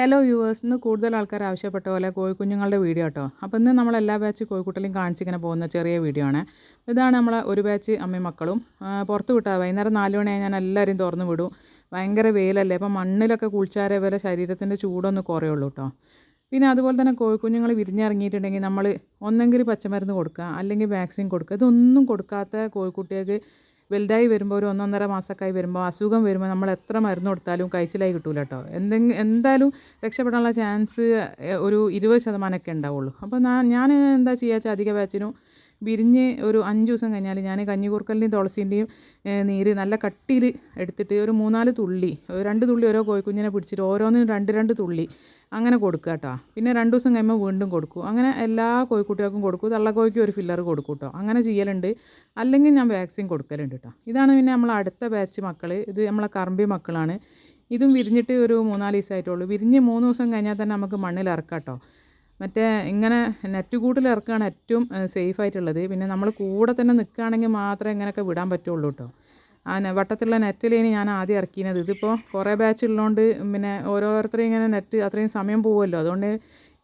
Hello viewers ഇന്ന് കൂടുതൽ ആൾക്കാർ ആവശ്യപ്പെട്ട പോലെ കോഴിക്കുഞ്ഞുങ്ങളുടെ വീഡിയോ കേട്ടോ അപ്പോൾ ഇന്ന് നമ്മൾ എല്ലാ ബാച്ച് കോഴിക്കുട്ടലും കാണിച്ചിങ്ങനെ പോകുന്ന ചെറിയ വീഡിയോ ആണ്. ഇതാണ് നമ്മൾ ഒരു ബാച്ച് അമ്മയും മക്കളും. പുറത്ത് വിട്ടാൽ വൈകുന്നേരം നാല് മണിയായി ഞാൻ എല്ലാവരെയും തുറന്നു വിടും. ഭയങ്കര വെയിലല്ലേ അപ്പോൾ മണ്ണിലൊക്കെ കുളിച്ചാരേ വരെ ശരീരത്തിന്റെ ചൂടൊന്ന് കുറയുള്ളൂ കേട്ടോ പിന്നെ അതുപോലെ തന്നെ കോഴിക്കുഞ്ഞുങ്ങൾ വിരിഞ്ഞിറങ്ങിയിട്ടുണ്ടെങ്കിൽ നമ്മൾ ഒന്നെങ്കിൽ പച്ചമരുന്ന് കൊടുക്കുക അല്ലെങ്കിൽ വാക്സിൻ കൊടുക്കുക. ഇതൊന്നും കൊടുക്കാത്ത കോഴിക്കുട്ടികൾക്ക് വലുതായി വരുമ്പോൾ ഒരു ഒന്നൊന്നര മാസമൊക്കെ വരുമ്പോൾ അസുഖം വരുമ്പോൾ നമ്മൾ എത്ര മരുന്ന് കൊടുത്താലും കഴിച്ചിലായി കിട്ടൂല കേട്ടോ എന്തെങ്കിലും എന്തായാലും രക്ഷപ്പെടാനുള്ള ചാൻസ് ഒരു ഇരുപത് ശതമാനമൊക്കെ ഉണ്ടാവുള്ളൂ. അപ്പോൾ ഞാൻ എന്താ ചെയ്യുക വെച്ചാൽ അധിക ബാച്ചിനും വിരിഞ്ഞ് ഒരു അഞ്ച് ദിവസം കഴിഞ്ഞാൽ ഞാൻ കഞ്ഞികൂർക്കലിന്റെയും തുളസീന്റെയും നീര് നല്ല കട്ടിയിൽ എടുത്തിട്ട് ഒരു മൂന്നാൽ തുള്ളി രണ്ട് തുള്ളി ഓരോ കോഴിക്കുഞ്ഞിനെ പിടിച്ചിട്ട് ഓരോന്നിനും രണ്ട് രണ്ട് തുള്ളി അങ്ങനെ കൊടുക്കുക കേട്ടോ. പിന്നെ രണ്ട് ദിവസം കഴിയുമ്പോൾ വീണ്ടും കൊടുക്കും. അങ്ങനെ എല്ലാ കോഴിക്കുട്ടികൾക്കും കൊടുക്കും. തള്ളക്കോഴിക്കും ഒരു ഫില്ലർ കൊടുക്കും കേട്ടോ. അങ്ങനെ ചെയ്യലുണ്ട്. അല്ലെങ്കിൽ ഞാൻ വാക്സിൻ കൊടുക്കലുണ്ട് കേട്ടോ. ഇതാണ് പിന്നെ നമ്മൾ അടുത്ത ബാച്ച് മക്കൾ ഇത് നമ്മളെ കറമ്പി മക്കളാണ്. ഇതും വിരിഞ്ഞിട്ട് ഒരു മൂന്നാൽ ദിവസമായിട്ടുള്ളൂ. വിരിഞ്ഞ് മൂന്ന് ദിവസം കഴിഞ്ഞാൽ തന്നെ നമുക്ക് മണ്ണിൽ ഇറക്കാം കേട്ടോ. മറ്റേ ഇങ്ങനെ നെറ്റ് കൂട്ടിൽ ഇറക്കുകയാണ് ഏറ്റവും സേഫ് ആയിട്ടുള്ളത്. പിന്നെ നമ്മൾ കൂടെ തന്നെ നിൽക്കുകയാണെങ്കിൽ മാത്രമേ ഇങ്ങനെയൊക്കെ വിടാൻ പറ്റുള്ളൂ കേട്ടോ. ആ വട്ടത്തിലുള്ള നെറ്റിലേന് ഞാൻ ആദ്യം ഇറക്കിയത് ഇതിപ്പോൾ കുറേ ബാച്ച് ഉള്ളതുകൊണ്ട് പിന്നെ ഓരോരുത്തരും ഇങ്ങനെ നെറ്റ് അത്രയും സമയം പോകുമല്ലോ അതുകൊണ്ട്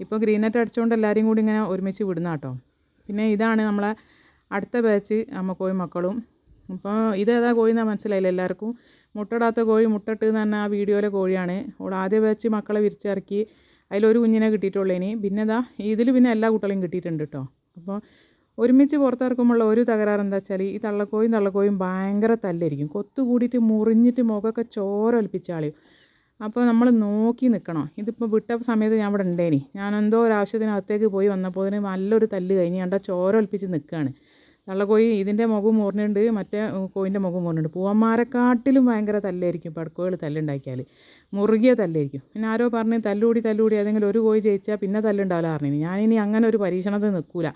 ഇപ്പോൾ ഗ്രീൻ നെറ്റ് അടിച്ചുകൊണ്ട് എല്ലാവരും കൂടി ഇങ്ങനെ ഒരുമിച്ച് വിടുന്ന കേട്ടോ. പിന്നെ ഇതാണ് നമ്മളെ അടുത്ത ബാച്ച് അമ്മക്കോയും മക്കളും. അപ്പോൾ ഇതേതാ കോഴി എന്നാൽ മനസ്സിലായില്ല എല്ലാവർക്കും. മുട്ടടാത്ത കോഴി മുട്ടട്ട് എന്ന് പറഞ്ഞാൽ ആ വീഡിയോയിലെ കോഴിയാണ്. ഓൾ ആദ്യ ബാച്ച് മക്കളെ വിരിച്ചിറക്കി അതിലൊരു കുഞ്ഞിനെ കിട്ടിയിട്ടുള്ളൂ ഇനി. പിന്നെ ഇതാ ഇതിൽ പിന്നെ എല്ലാ കുട്ടികളെയും കിട്ടിയിട്ടുണ്ട് കേട്ടോ അപ്പോൾ ഒരുമിച്ച് പുറത്തിറക്കുമ്പോൾ ഒരു തകരാറ് എന്താ വെച്ചാൽ ഈ തള്ളക്കോയും തള്ളക്കോയും ഭയങ്കര തല്ലായിരിക്കും. കൊത്തു കൂടിയിട്ട് മുറിഞ്ഞിട്ട് മുഖമൊക്കെ ചോര ഒലിപ്പിച്ചാളിയും അപ്പോൾ നമ്മൾ നോക്കി നിൽക്കണം ഇതിപ്പോൾ വിട്ട സമയത്ത് ഞാൻ ഇവിടെ ഉണ്ടേനി. ഞാൻ എന്തോ ഒരു ആവശ്യത്തിനകത്തേക്ക് പോയി വന്നപ്പോൾ അതിന് നല്ലൊരു തല്ല് കഴിഞ്ഞ് കണ്ട ചോര ഒലിപ്പിച്ച് നിൽക്കുകയാണ് തള്ളക്കോയി ഇതിന്റെ മുഖം മുറിഞ്ഞിട്ടുണ്ട് മറ്റേ കോയിന്റെ മുഖം മുറിഞ്ഞിട്ടുണ്ട് പൂവന്മാരെക്കാട്ടിലും ഭയങ്കര തല്ലായിരിക്കും പടക്കോകൾ തല്ലുണ്ടാക്കിയാൽ മുറുകിയ തല്ലായിരിക്കും. പിന്നെ ആരോ പറഞ്ഞ് തല്ലുകൂടി തല്ലുകൂടി ഏതെങ്കിലും ഒരു കോഴി ജയിച്ചാൽ പിന്നെ തല്ലുണ്ടാവില്ല പറഞ്ഞു. ഞാനിനി അങ്ങനെ ഒരു പരീക്ഷണത്തിൽ നിൽക്കൂല.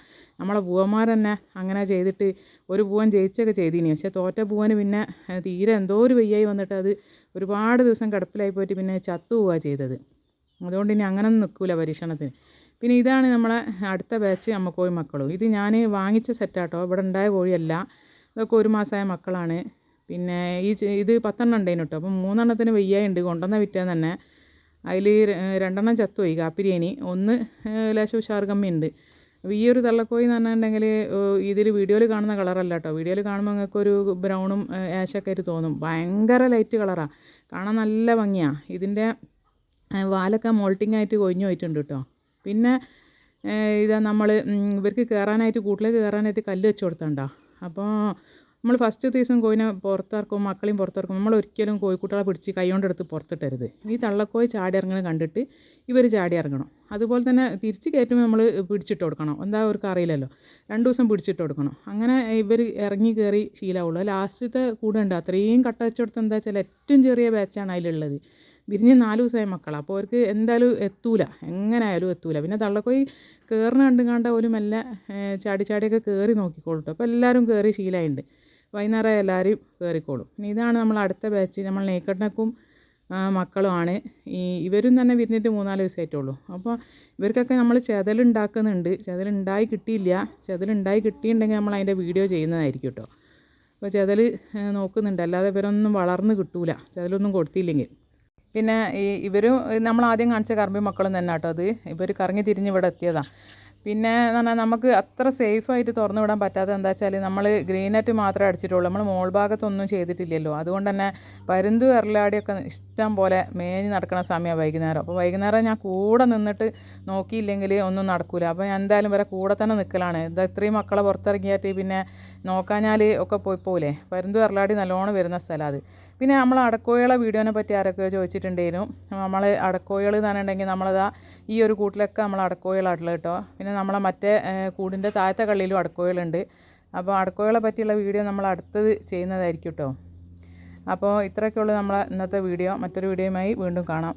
നമ്മളെ പൂവന്മാർ തന്നെ അങ്ങനെ ചെയ്തിട്ട് ഒരു പൂവൻ ജയിച്ചൊക്കെ ചെയ്തിനി. പക്ഷെ തോറ്റ പൂവന് പിന്നെ തീരെ എന്തോ ഒരു വെയ്യായി വന്നിട്ട് അത് ഒരുപാട് ദിവസം കിടപ്പിലായി പോയിട്ട് പിന്നെ ചത്തു പോവുക ചെയ്തത്. അതുകൊണ്ട് ഇനി അങ്ങനെ നിൽക്കൂല പരീക്ഷണത്തിന്. പിന്നെ ഇതാണ് നമ്മളെ അടുത്ത ബാച്ച് അമ്മക്കോഴി മക്കളും. ഇത് ഞാൻ വാങ്ങിച്ച സെറ്റാട്ടോ ഇവിടെ ഉണ്ടായ കോഴിയല്ല. ഇതൊക്കെ ഒരു മാസമായ മക്കളാണ്. പിന്നെ ഈ ഇത് പത്തെണ്ണം ഉണ്ടായിരുന്നു കേട്ടോ അപ്പം മൂന്നെണ്ണത്തിന് വെയ്യായുണ്ട്. കൊണ്ടുവന്ന വിറ്റാൻ തന്നെ അതിൽ രണ്ടെണ്ണം ചത്തുപോയി കാപ്പിരിയേനി. ഒന്ന് ലേശം ഉഷാർ കമ്മി ഉണ്ട് അപ്പോൾ ഈ ഒരു തള്ളക്കോഴി എന്ന് പറഞ്ഞിട്ടുണ്ടെങ്കിൽ ഇതിൽ വീഡിയോയിൽ കാണുന്ന കളറല്ല കേട്ടോ വീഡിയോയിൽ കാണുമ്പോൾ നിങ്ങൾക്ക് ഒരു ബ്രൗണും ആഷൊക്കെ ആയിട്ട് തോന്നും. ഭയങ്കര ലൈറ്റ് കളറാണ് കാണാൻ നല്ല ഭംഗിയാണ് ഇതിന്റെ വാലൊക്കെ മോൾട്ടിങ് ആയിട്ട് കൊഴിഞ്ഞു പോയിട്ടുണ്ട് കേട്ടോ പിന്നെ ഇതാ നമ്മൾ ഇവർക്ക് കയറാനായിട്ട് കൂട്ടിലേക്ക് കയറാനായിട്ട് കല്ല് വെച്ച് കൊടുത്തണ്ട. അപ്പോൾ നമ്മൾ ഫസ്റ്റ് ദിവസം കോയിനെ പുറത്തിറക്കും മക്കളെയും പുറത്തിറക്കും. നമ്മൾ ഒരിക്കലും കോഴിക്കുട്ടികളെ പിടിച്ച് കൈകൊണ്ടെടുത്ത് പുറത്തിട്ടരുത്. ഈ തള്ളക്കോയി ചാടി ഇറങ്ങണത് കണ്ടിട്ട് ഇവർ ചാടി ഇറങ്ങണം. അതുപോലെ തന്നെ തിരിച്ച് കയറ്റുമ്പോൾ നമ്മൾ പിടിച്ചിട്ട് കൊടുക്കണം. എന്താ അവർക്ക് അറിയില്ലല്ലോ. രണ്ട് ദിവസം പിടിച്ചിട്ട് കൊടുക്കണം. അങ്ങനെ ഇവർ ഇറങ്ങി കയറി ശീലമുള്ളൂ ലാസ്റ്റത്തെ കൂടെ ഉണ്ട് അത്രയും കട്ട വെച്ച് കൊടുത്ത് എന്താ വെച്ചാൽ ഏറ്റവും ചെറിയ ബാച്ചാണ് അതിലുള്ളത്. വിരിഞ്ഞ് നാല് ദിവസമായ മക്കളാണ് അപ്പോൾ അവർക്ക് എന്തായാലും എത്തൂല. എങ്ങനെയായാലും എത്തൂല. പിന്നെ തള്ളക്കോയി കയറിന് കണ്ടും കണ്ട പോലും ഏഹ്, ചാടി ചാടിയൊക്കെ കയറി നോക്കിക്കോളും അപ്പോൾ എല്ലാവരും കയറി ശീലമുണ്ട് വൈകുന്നേരം എല്ലാവരും കയറിക്കോളും പിന്നെ ഇതാണ് നമ്മൾ അടുത്ത ബാച്ച്. നമ്മൾ നെയ്ക്കട്ടനക്കും മക്കളുമാണ്. ഈ ഇവരും തന്നെ വിരിഞ്ഞിട്ട് മൂന്നാൽ ദിവസമായിട്ടുള്ളൂ അപ്പോൾ ഇവർക്കൊക്കെ നമ്മൾ ചെതലുണ്ടാക്കുന്നുണ്ട്. ചെതലുണ്ടായി കിട്ടിയില്ല. ചെതലുണ്ടായി കിട്ടിയിട്ടുണ്ടെങ്കിൽ നമ്മൾ അതിന്റെ വീഡിയോ ചെയ്യുന്നതായിരിക്കും കേട്ടോ അപ്പോൾ ചെതൽ നോക്കുന്നുണ്ട്. അല്ലാതെ ഇവരൊന്നും വളർന്ന് കിട്ടൂല. ചെതലൊന്നും കൊടുത്തില്ലെങ്കിൽ. പിന്നെ ഈ ഇവരും നമ്മൾ ആദ്യം കാണിച്ച കറമ്പി മക്കളും തന്നെ കേട്ടോ അത്. ഇവർ കറങ്ങി തിരിഞ്ഞ് ഇവിടെ എത്തിയതാണ് പിന്നെ എന്ന് പറഞ്ഞാൽ നമുക്ക് അത്ര സേഫായിട്ട് തുറന്നു വിടാൻ പറ്റാത്ത എന്താ വെച്ചാൽ നമ്മൾ ഗ്രീൻ നെറ്റ് മാത്രമേ അടിച്ചിട്ടുള്ളൂ. നമ്മൾ മോൾ ഭാഗത്തൊന്നും ചെയ്തിട്ടില്ലല്ലോ. അതുകൊണ്ട് തന്നെ പരുന്ത് എറലാടിയൊക്കെ ഇഷ്ടം പോലെ മേഞ്ഞ് നടക്കുന്ന സമയമാണ് വൈകുന്നേരം. അപ്പോൾ വൈകുന്നേരം ഞാൻ കൂടെ നിന്നിട്ട് നോക്കിയില്ലെങ്കിൽ ഒന്നും നടക്കില്ല അപ്പോൾ ഞാൻ എന്തായാലും വരെ കൂടെ തന്നെ നിൽക്കലാണ് ഇത് ഇത്രയും മക്കളെ പുറത്തിറങ്ങിയാട്ടി പിന്നെ നോക്കാഞ്ഞാൽ ഒക്കെ പോയി പോലെ പരുന്തു എറലാടി നല്ലോണം വരുന്ന സ്ഥലമാണ് അത്. പിന്നെ നമ്മൾ അടക്കോഴികളെ വീഡിയോനെ പറ്റി ആരൊക്കെയോ ചോദിച്ചിട്ടുണ്ടായിരുന്നു. നമ്മൾ അടക്കോയൾ തന്നെയുണ്ടെങ്കിൽ നമ്മളതാ ഈ ഒരു കൂട്ടിലൊക്കെ നമ്മൾ അടക്കോഴികളായിട്ടുള്ളത് കേട്ടോ. പിന്നെ നമ്മളെ മറ്റേ കൂടിന്റെ താഴത്തെ കള്ളിയിലും അടക്കോഴികളുണ്ട് അപ്പോൾ അടക്കോയളെ പറ്റിയുള്ള വീഡിയോ നമ്മൾ അടുത്തത് ചെയ്യുന്നതായിരിക്കും കേട്ടോ. അപ്പോൾ ഇത്രയൊക്കെയുള്ളൂ നമ്മളെ ഇന്നത്തെ വീഡിയോ. മറ്റൊരു വീഡിയോയുമായി വീണ്ടും കാണാം.